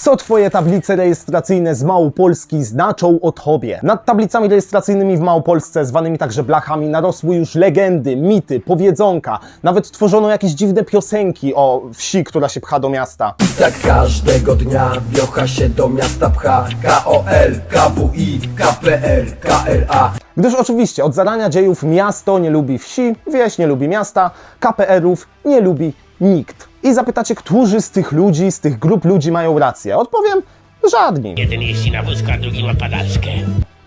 Co twoje tablice rejestracyjne z Małopolski znaczą o tobie? Nad tablicami rejestracyjnymi w Małopolsce, zwanymi także blachami, narosły już legendy, mity, powiedzonka. Nawet tworzono jakieś dziwne piosenki o wsi, która się pcha do miasta. Tak każdego dnia wiocha się do miasta pcha KOL, KWI, KPR, KRA Gdyż oczywiście od zarania dziejów miasto nie lubi wsi, wieś nie lubi miasta, KPR-ów nie lubi nikt. I zapytacie, którzy z tych ludzi, z tych grup ludzi mają rację? Odpowiem, żadni. Jeden jeździ na wózku, a drugi ma padaczkę.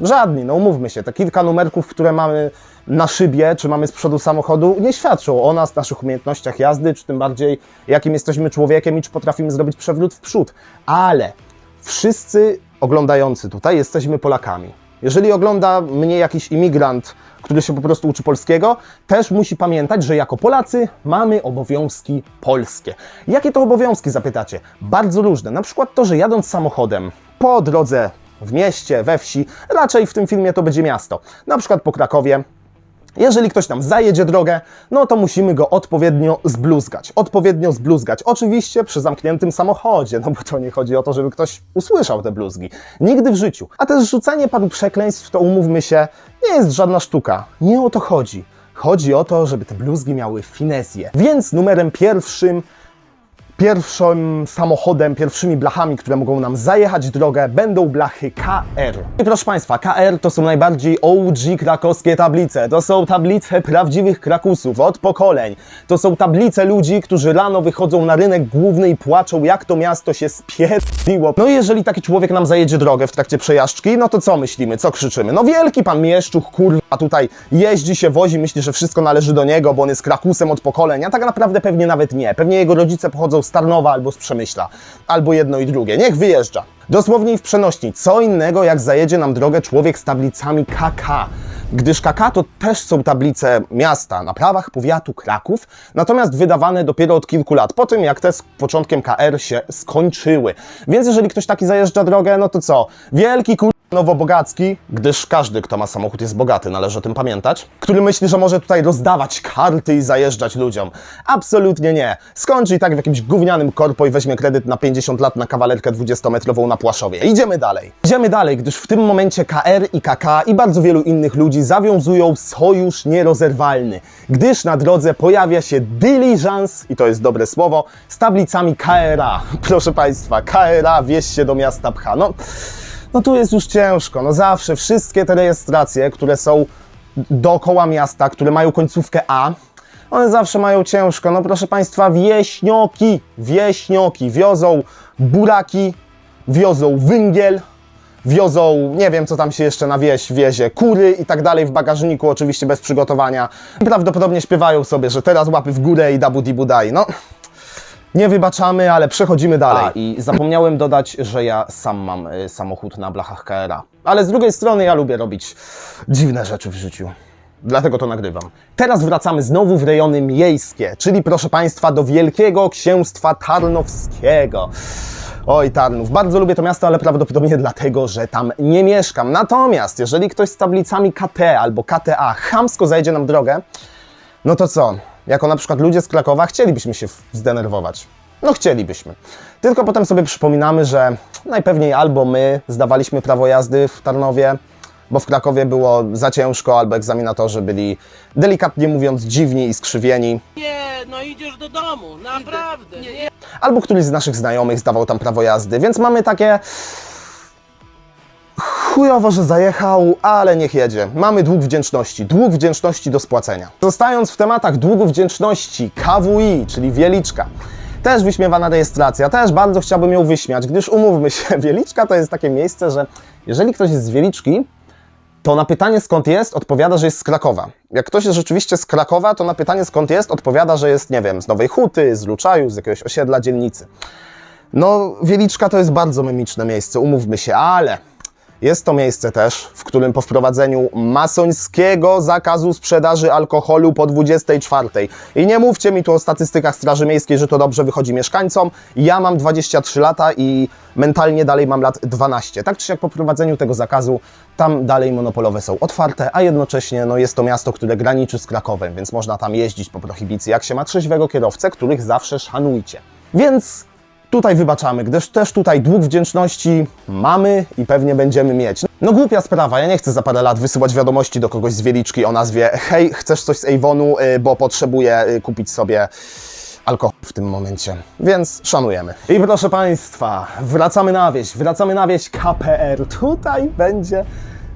Żadni, no umówmy się, te kilka numerków, które mamy na szybie, czy mamy z przodu samochodu, nie świadczą o nas, naszych umiejętnościach jazdy, czy tym bardziej jakim jesteśmy człowiekiem i czy potrafimy zrobić przewrót w przód. Ale wszyscy oglądający tutaj jesteśmy Polakami. Jeżeli ogląda mnie jakiś imigrant, który się po prostu uczy polskiego, też musi pamiętać, że jako Polacy mamy obowiązki polskie. Jakie to obowiązki, zapytacie? Bardzo różne. Na przykład to, że jadąc samochodem po drodze w mieście, we wsi, raczej w tym filmie to będzie miasto. Na przykład po Krakowie, jeżeli ktoś nam zajedzie drogę, no to musimy go odpowiednio zbluzgać. Odpowiednio zbluzgać. Oczywiście przy zamkniętym samochodzie, no bo to nie chodzi o to, żeby ktoś usłyszał te bluzgi. Nigdy w życiu. A też rzucanie paru przekleństw, to umówmy się, nie jest żadna sztuka. Nie o to chodzi. Chodzi o to, żeby te bluzgi miały finezję. Więc numerem pierwszym Pierwszym samochodem, pierwszymi blachami, które mogą nam zajechać drogę, będą blachy KR. I proszę Państwa, KR to są najbardziej OG krakowskie tablice. To są tablice prawdziwych krakusów od pokoleń. To są tablice ludzi, którzy rano wychodzą na rynek główny i płaczą, jak to miasto się spierdliło. No i jeżeli taki człowiek nam zajedzie drogę w trakcie przejażdżki, no to co myślimy, co krzyczymy? No wielki pan Mieszczuch, kurwa, tutaj jeździ się, wozi, myśli, że wszystko należy do niego, bo on jest krakusem od pokoleń, a tak naprawdę pewnie nawet nie. Pewnie jego rodzice pochodzą z Tarnowa albo z Przemyśla, albo jedno i drugie. Niech wyjeżdża. Dosłownie w przenośni. Co innego, jak zajedzie nam drogę człowiek z tablicami KK. Gdyż KK to też są tablice miasta na prawach powiatu Kraków, natomiast wydawane dopiero od kilku lat, po tym jak te z początkiem KR się skończyły. Więc jeżeli ktoś taki zajeżdża drogę, no to co? Wielki kur... Nowobogacki, gdyż każdy, kto ma samochód, jest bogaty, należy o tym pamiętać, który myśli, że może tutaj rozdawać karty i zajeżdżać ludziom. Absolutnie nie. Skończy i tak w jakimś gównianym korpo i weźmie kredyt na 50 lat na kawalerkę 20-metrową na Płaszowie. Idziemy dalej. Idziemy dalej, gdyż w tym momencie KR i KK i bardzo wielu innych ludzi zawiązują sojusz nierozerwalny, gdyż na drodze pojawia się dyliżans, i to jest dobre słowo, z tablicami KRA. Proszę Państwa, KRA wieś się do miasta pcha. No, no tu jest już ciężko. No zawsze wszystkie te rejestracje, które są dookoła miasta, które mają końcówkę A, one zawsze mają ciężko. No proszę Państwa, wieśnioki, wieśnioki wiozą buraki, wiozą węgiel, wiozą, nie wiem co tam się jeszcze na wieś wiezie, kury i tak dalej w bagażniku, oczywiście bez przygotowania. Prawdopodobnie śpiewają sobie, że teraz łapy w górę i dabu dibu daj. No, nie wybaczamy, ale przechodzimy dalej. A, i zapomniałem dodać, że ja sam mam y, samochód na blachach KRA. Ale z drugiej strony ja lubię robić dziwne rzeczy w życiu. Dlatego to nagrywam. Teraz wracamy znowu w rejony miejskie, czyli proszę Państwa do Wielkiego Księstwa Tarnowskiego. Oj, Tarnów. Bardzo lubię to miasto, ale prawdopodobnie dlatego, że tam nie mieszkam. Natomiast jeżeli ktoś z tablicami KT albo KTA chamsko zajdzie nam drogę, no to co? Jako na przykład ludzie z Krakowa chcielibyśmy się zdenerwować. No chcielibyśmy. Tylko potem sobie przypominamy, że najpewniej albo my zdawaliśmy prawo jazdy w Tarnowie, bo w Krakowie było za ciężko, albo egzaminatorzy byli delikatnie mówiąc dziwni i skrzywieni, Nie, no idziesz do domu, naprawdę. Nie, nie. albo któryś z naszych znajomych zdawał tam prawo jazdy, więc mamy takie chujowo, że zajechał, ale niech jedzie. Mamy dług wdzięczności, dług wdzięczności do spłacenia. Zostając w tematach długu wdzięczności, KWI, czyli Wieliczka. Też wyśmiewana rejestracja, też bardzo chciałbym ją wyśmiać, gdyż umówmy się, Wieliczka to jest takie miejsce, że jeżeli ktoś jest z Wieliczki, to na pytanie skąd jest, odpowiada, że jest z Krakowa. Jak ktoś jest rzeczywiście z Krakowa, to na pytanie skąd jest, odpowiada, że jest, nie wiem, z Nowej Huty, z Luczaju, z jakiegoś osiedla dzielnicy. No, Wieliczka to jest bardzo memiczne miejsce, umówmy się, ale jest to miejsce też, w którym po wprowadzeniu masońskiego zakazu sprzedaży alkoholu po 24. I nie mówcie mi tu o statystykach Straży Miejskiej, że to dobrze wychodzi mieszkańcom. Ja mam 23 lata i mentalnie dalej mam lat 12. Tak czy siak po wprowadzeniu tego zakazu, tam dalej monopolowe są otwarte, a jednocześnie no, jest to miasto, które graniczy z Krakowem, więc można tam jeździć po prohibicji, jak się ma trzeźwego kierowcę, których zawsze szanujcie. Więc tutaj wybaczamy, gdyż też tutaj dług wdzięczności mamy i pewnie będziemy mieć. No głupia sprawa, ja nie chcę za parę lat wysyłać wiadomości do kogoś z Wieliczki o nazwie hej, chcesz coś z Avonu, y, bo potrzebuję y, kupić sobie alkohol w tym momencie, więc szanujemy. I proszę Państwa, wracamy na wieś, wracamy na wieś KPR. Tutaj będzie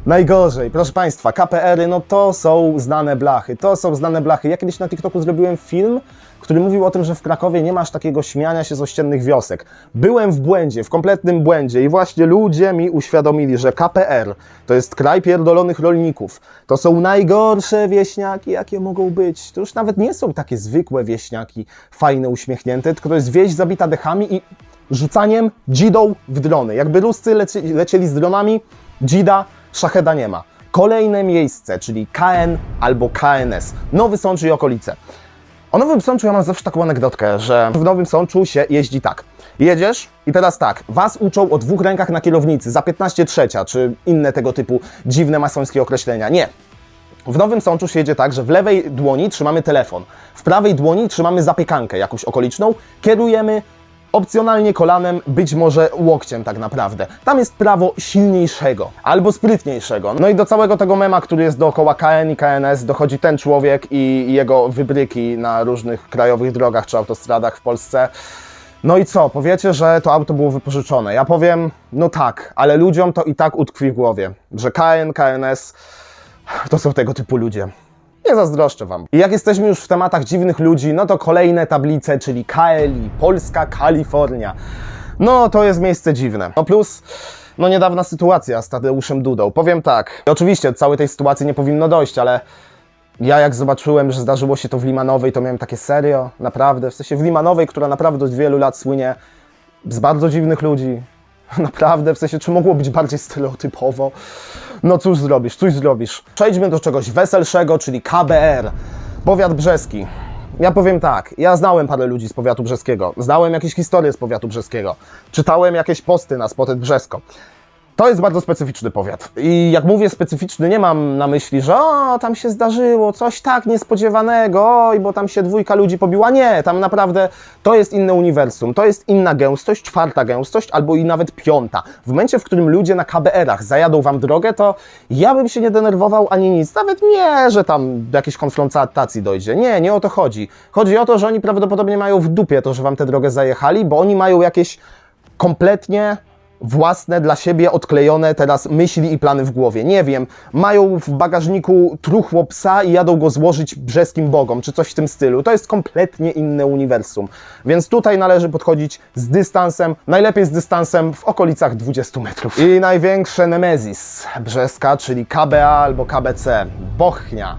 najgorzej. Proszę Państwa, KPR-y, no to są znane blachy, to są znane blachy. Ja kiedyś na TikToku zrobiłem film, który mówił o tym, że w Krakowie nie masz takiego śmiania się z ościennych wiosek. Byłem w błędzie, w kompletnym błędzie i właśnie ludzie mi uświadomili, że KPR to jest kraj pierdolonych rolników. To są najgorsze wieśniaki, jakie mogą być. To już nawet nie są takie zwykłe wieśniaki, fajne, uśmiechnięte, tylko to jest wieś zabita dechami i rzucaniem dzidą w drony. Jakby Ruscy leci, lecieli z dronami, dzida, szacheda nie ma. Kolejne miejsce, czyli KN albo KNS, Nowy Sącz i okolice. O Nowym Sączu ja mam zawsze taką anegdotkę, że w Nowym Sączu się jeździ tak. Jedziesz i teraz tak, was uczą o dwóch rękach na kierownicy, za 15 trzecia, czy inne tego typu dziwne masońskie określenia. Nie. W Nowym Sączu się jedzie tak, że w lewej dłoni trzymamy telefon, w prawej dłoni trzymamy zapiekankę jakąś okoliczną, kierujemy opcjonalnie kolanem, być może łokciem tak naprawdę. Tam jest prawo silniejszego albo sprytniejszego. No i do całego tego mema, który jest dookoła KN i KNS dochodzi ten człowiek i jego wybryki na różnych krajowych drogach czy autostradach w Polsce. No i co? Powiecie, że to auto było wypożyczone. Ja powiem, no tak, ale ludziom to i tak utkwi w głowie, że KN, KNS to są tego typu ludzie. Nie zazdroszczę Wam. I jak jesteśmy już w tematach dziwnych ludzi, no to kolejne tablice, czyli KLI, Polska, Kalifornia. No to jest miejsce dziwne. No plus, no niedawna sytuacja z Tadeuszem Dudą. Powiem tak, oczywiście całej tej sytuacji nie powinno dojść, ale ja jak zobaczyłem, że zdarzyło się to w Limanowej, to miałem takie serio, naprawdę, w sensie w Limanowej, która naprawdę od wielu lat słynie z bardzo dziwnych ludzi. Naprawdę, w sensie, czy mogło być bardziej stereotypowo? No cóż zrobisz, cóż zrobisz. Przejdźmy do czegoś weselszego, czyli KBR, powiat brzeski. Ja powiem tak, ja znałem parę ludzi z powiatu brzeskiego, znałem jakieś historie z powiatu brzeskiego, czytałem jakieś posty na Spotet Brzesko. To jest bardzo specyficzny powiat. I jak mówię specyficzny, nie mam na myśli, że o, tam się zdarzyło coś tak niespodziewanego, oj, bo tam się dwójka ludzi pobiła. Nie, tam naprawdę to jest inne uniwersum, to jest inna gęstość, czwarta gęstość, albo i nawet piąta. W momencie, w którym ludzie na KBR-ach zajadą wam drogę, to ja bym się nie denerwował ani nic. Nawet nie, że tam do jakiejś konfrontacji dojdzie. Nie, nie o to chodzi. Chodzi o to, że oni prawdopodobnie mają w dupie to, że wam tę drogę zajechali, bo oni mają jakieś kompletnie własne dla siebie odklejone teraz myśli i plany w głowie. Nie wiem, mają w bagażniku truchło psa i jadą go złożyć brzeskim bogom, czy coś w tym stylu. To jest kompletnie inne uniwersum. Więc tutaj należy podchodzić z dystansem, najlepiej z dystansem w okolicach 20 metrów. I największe nemezis brzeska, czyli KBA albo KBC, Bochnia.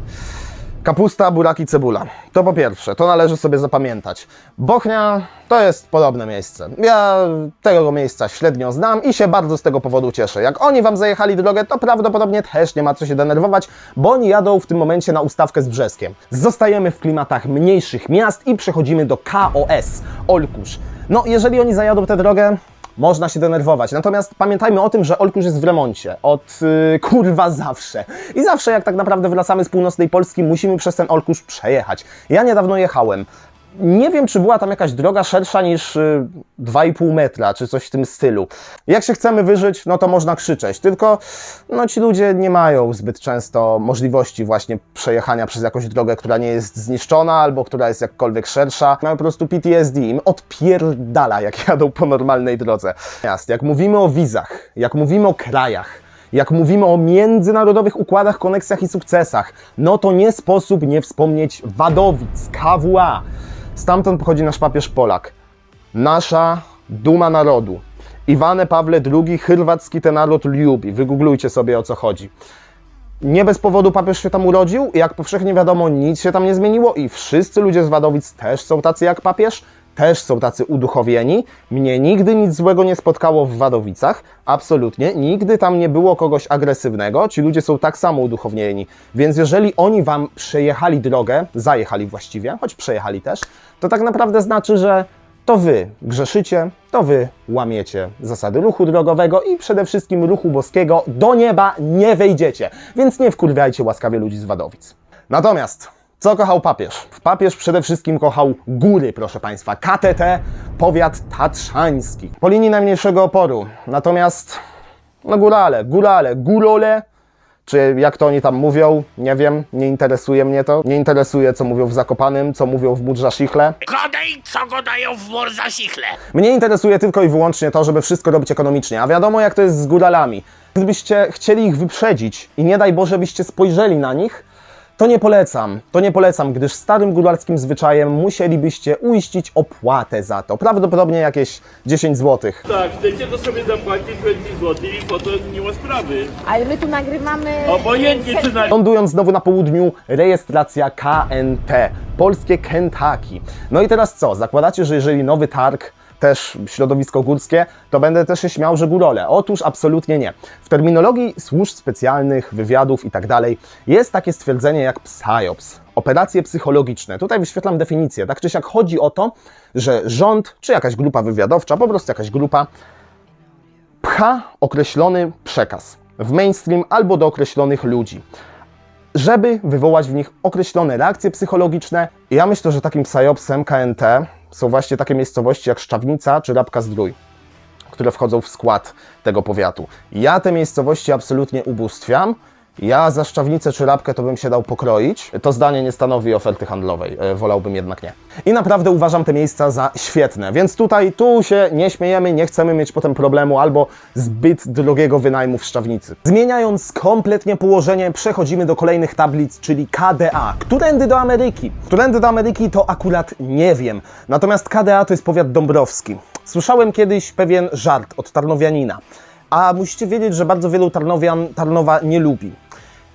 Kapusta, buraki, cebula. To po pierwsze, to należy sobie zapamiętać. Bochnia to jest podobne miejsce. Ja tego miejsca średnio znam i się bardzo z tego powodu cieszę. Jak oni wam zajechali drogę, to prawdopodobnie też nie ma co się denerwować, bo oni jadą w tym momencie na ustawkę z Brzeskiem. Zostajemy w klimatach mniejszych miast i przechodzimy do KOS, Olkusz. No, jeżeli oni zajadą tę drogę, można się denerwować. Natomiast pamiętajmy o tym, że Olkusz jest w remoncie. Od yy, kurwa zawsze. I zawsze jak tak naprawdę wracamy z północnej Polski, musimy przez ten Olkusz przejechać. Ja niedawno jechałem. Nie wiem, czy była tam jakaś droga szersza niż y, 2,5 metra, czy coś w tym stylu. Jak się chcemy wyżyć, no to można krzyczeć. Tylko no, ci ludzie nie mają zbyt często możliwości właśnie przejechania przez jakąś drogę, która nie jest zniszczona albo która jest jakkolwiek szersza. Mają po prostu PTSD. Im odpierdala, jak jadą po normalnej drodze. Natomiast jak mówimy o wizach, jak mówimy o krajach, jak mówimy o międzynarodowych układach, koneksjach i sukcesach, no to nie sposób nie wspomnieć Wadowic, KWA. Stamtąd pochodzi nasz papież Polak. Nasza duma narodu. Iwane Pawle II, chyrwacki ten naród lubi. Wygooglujcie sobie o co chodzi. Nie bez powodu papież się tam urodził, jak powszechnie wiadomo, nic się tam nie zmieniło i wszyscy ludzie z Wadowic też są tacy jak papież, też są tacy uduchowieni. Mnie nigdy nic złego nie spotkało w Wadowicach, absolutnie. Nigdy tam nie było kogoś agresywnego, ci ludzie są tak samo uduchownieni. Więc jeżeli oni wam przejechali drogę, zajechali właściwie, choć przejechali też, to tak naprawdę znaczy, że to wy grzeszycie, to wy łamiecie zasady ruchu drogowego i przede wszystkim ruchu boskiego. Do nieba nie wejdziecie, więc nie wkurwiajcie łaskawie ludzi z Wadowic. Natomiast Co kochał papież? Papież przede wszystkim kochał góry, proszę Państwa. KTT, powiat tatrzański. Po linii najmniejszego oporu. Natomiast, no górale, górale, górole, czy jak to oni tam mówią, nie wiem, nie interesuje mnie to. Nie interesuje, co mówią w Zakopanym, co mówią w Mudrzaszichle. Godej, co go dają w morzasichle. Mnie interesuje tylko i wyłącznie to, żeby wszystko robić ekonomicznie, a wiadomo jak to jest z góralami. Gdybyście chcieli ich wyprzedzić i nie daj Boże byście spojrzeli na nich, to nie polecam. To nie polecam, gdyż starym góralskim zwyczajem musielibyście uiścić opłatę za to. Prawdopodobnie jakieś 10 zł. Tak, chcecie to sobie zapłacić 20 zł i po to nie ma sprawy. Ale my tu nagrywamy. Obojętnie czy na... Lądując znowu na południu, rejestracja KNT, polskie Kentucky. No i teraz co? Zakładacie, że jeżeli nowy targ, też środowisko górskie, to będę też się śmiał, że górole. Otóż absolutnie nie. W terminologii służb specjalnych, wywiadów i tak jest takie stwierdzenie jak PSYOPS. Operacje psychologiczne. Tutaj wyświetlam definicję. Tak czy siak chodzi o to, że rząd, czy jakaś grupa wywiadowcza, po prostu jakaś grupa, pcha określony przekaz w mainstream albo do określonych ludzi, żeby wywołać w nich określone reakcje psychologiczne. I ja myślę, że takim psyopsem KNT są właśnie takie miejscowości jak Szczawnica czy Rabka Zdrój, które wchodzą w skład tego powiatu. Ja te miejscowości absolutnie ubóstwiam. Ja za Szczawnicę czy Rabkę to bym się dał pokroić. To zdanie nie stanowi oferty handlowej. E, Wolałbym jednak nie. I naprawdę uważam te miejsca za świetne. Więc tutaj, tu się nie śmiejemy, nie chcemy mieć potem problemu albo zbyt drogiego wynajmu w Szczawnicy. Zmieniając kompletnie położenie, przechodzimy do kolejnych tablic, czyli KDA. Którędy do Ameryki? Którędy do Ameryki to akurat nie wiem. Natomiast KDA to jest powiat dąbrowski. Słyszałem kiedyś pewien żart od Tarnowianina. A musicie wiedzieć, że bardzo wielu Tarnowian Tarnowa nie lubi.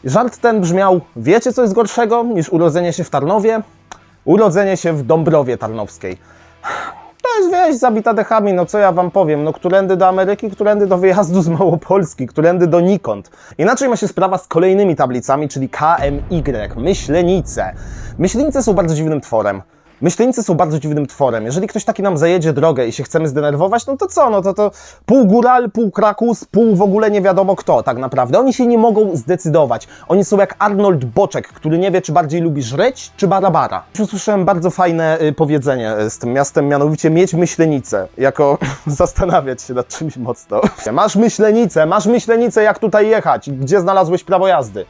Żart ten brzmiał: Wiecie, co jest gorszego niż urodzenie się w Tarnowie? Urodzenie się w Dąbrowie Tarnowskiej. To jest wieś zabita dechami, no co ja wam powiem, no którędy do Ameryki, którędy do wyjazdu z Małopolski, którędy donikąd. Inaczej ma się sprawa z kolejnymi tablicami, czyli KMY, Myślenice. Myślenice są bardzo dziwnym tworem. Myślenice są bardzo dziwnym tworem. Jeżeli ktoś taki nam zajedzie drogę i się chcemy zdenerwować, no to co? No to to pół góral, pół krakus, pół w ogóle nie wiadomo kto tak naprawdę. Oni się nie mogą zdecydować. Oni są jak Arnold Boczek, który nie wie, czy bardziej lubi żreć, czy barabara. Usłyszałem bardzo fajne y, powiedzenie y, z tym miastem, mianowicie mieć myślenicę, jako zastanawiać się nad czymś mocno. Masz myślenicę, masz myślenicę, jak tutaj jechać, gdzie znalazłeś prawo jazdy.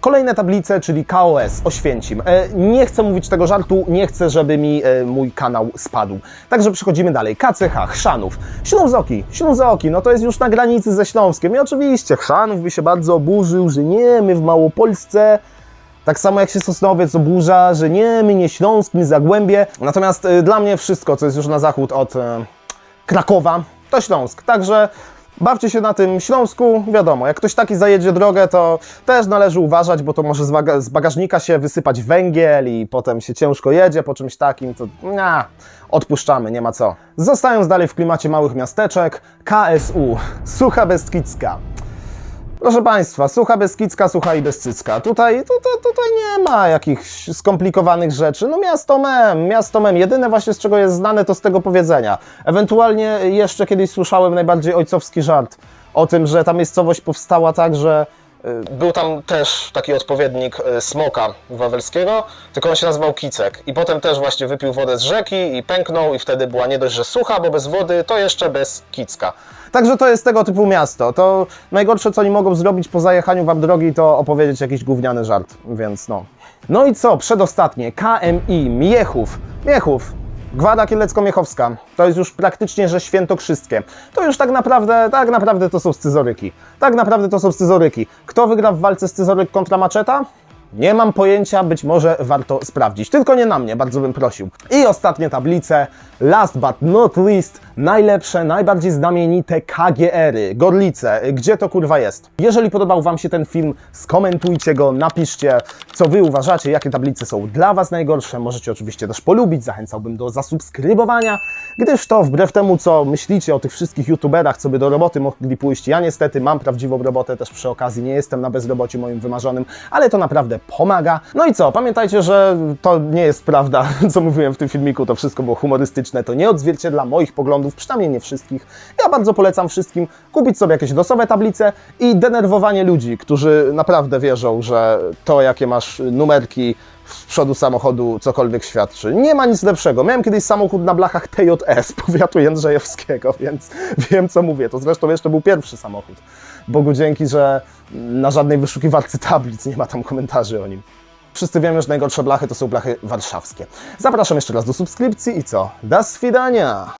Kolejne tablice, czyli KOS, Oświęcim. E, nie chcę mówić tego żartu, nie chcę, żeby mi e, mój kanał spadł. Także przechodzimy dalej. KCH, Chrzanów. Ślązoki, Ślązoki, no to jest już na granicy ze Śląskiem. I oczywiście Chrzanów by się bardzo oburzył, że nie, my w Małopolsce... Tak samo jak się Sosnowiec oburza, że nie, my nie Śląsk, my Zagłębie. Natomiast e, dla mnie wszystko, co jest już na zachód od Krakowa, to Śląsk. Także bawcie się na tym Śląsku. Wiadomo, jak ktoś taki zajedzie drogę, to też należy uważać, bo to może z, baga- z bagażnika się wysypać węgiel i potem się ciężko jedzie po czymś takim, to nie, odpuszczamy, nie ma co. Zostając dalej w klimacie małych miasteczek, KSU, Sucha Beskidzka. Proszę Państwa, sucha Beskidzka, sucha i bezcycka. Tutaj, tutaj, tutaj nie ma jakichś skomplikowanych rzeczy. No miasto mem, miasto mem. Jedyne właśnie z czego jest znane to z tego powiedzenia. Ewentualnie jeszcze kiedyś słyszałem najbardziej ojcowski żart o tym, że ta miejscowość powstała tak, że był tam też taki odpowiednik y, smoka wawelskiego, tylko on się nazywał Kicek. I potem też właśnie wypił wodę z rzeki i pęknął i wtedy była nie dość, że sucha, bo bez wody, to jeszcze bez kicka. Także to jest tego typu miasto. To najgorsze, co oni mogą zrobić po zajechaniu wam drogi, to opowiedzieć jakiś gówniany żart, więc no. No i co? Przedostatnie. KMI, Miechów. Miechów. Gwara Kielecko-Miechowska. To jest już praktycznie, że świętokrzyskie. To już tak naprawdę, tak naprawdę to są scyzoryki. Tak naprawdę to są scyzoryki. Kto wygra w walce scyzoryk kontra maczeta? Nie mam pojęcia, być może warto sprawdzić. Tylko nie na mnie, bardzo bym prosił. I ostatnie tablice. Last but not least, najlepsze, najbardziej znamienite KGR-y, Gorlice. Gdzie to kurwa jest? Jeżeli podobał Wam się ten film, skomentujcie go, napiszcie, co Wy uważacie, jakie tablice są dla Was najgorsze. Możecie oczywiście też polubić, zachęcałbym do zasubskrybowania, gdyż to wbrew temu, co myślicie o tych wszystkich youtuberach, co by do roboty mogli pójść, ja niestety mam prawdziwą robotę też przy okazji, nie jestem na bezrobociu moim wymarzonym, ale to naprawdę pomaga. No i co, pamiętajcie, że to nie jest prawda, co mówiłem w tym filmiku, to wszystko było humorystyczne, to nie odzwierciedla moich poglądów, przynajmniej nie wszystkich. Ja bardzo polecam wszystkim kupić sobie jakieś losowe tablice i denerwowanie ludzi, którzy naprawdę wierzą, że to, jakie masz numerki z przodu samochodu cokolwiek świadczy. Nie ma nic lepszego. Miałem kiedyś samochód na blachach TJS powiatu Jędrzejewskiego, więc wiem co mówię. To zresztą jeszcze był pierwszy samochód. Bogu dzięki, że na żadnej wyszukiwarce tablic nie ma tam komentarzy o nim. Wszyscy wiemy, że najgorsze blachy to są blachy warszawskie. Zapraszam jeszcze raz do subskrypcji i co? Do swidania!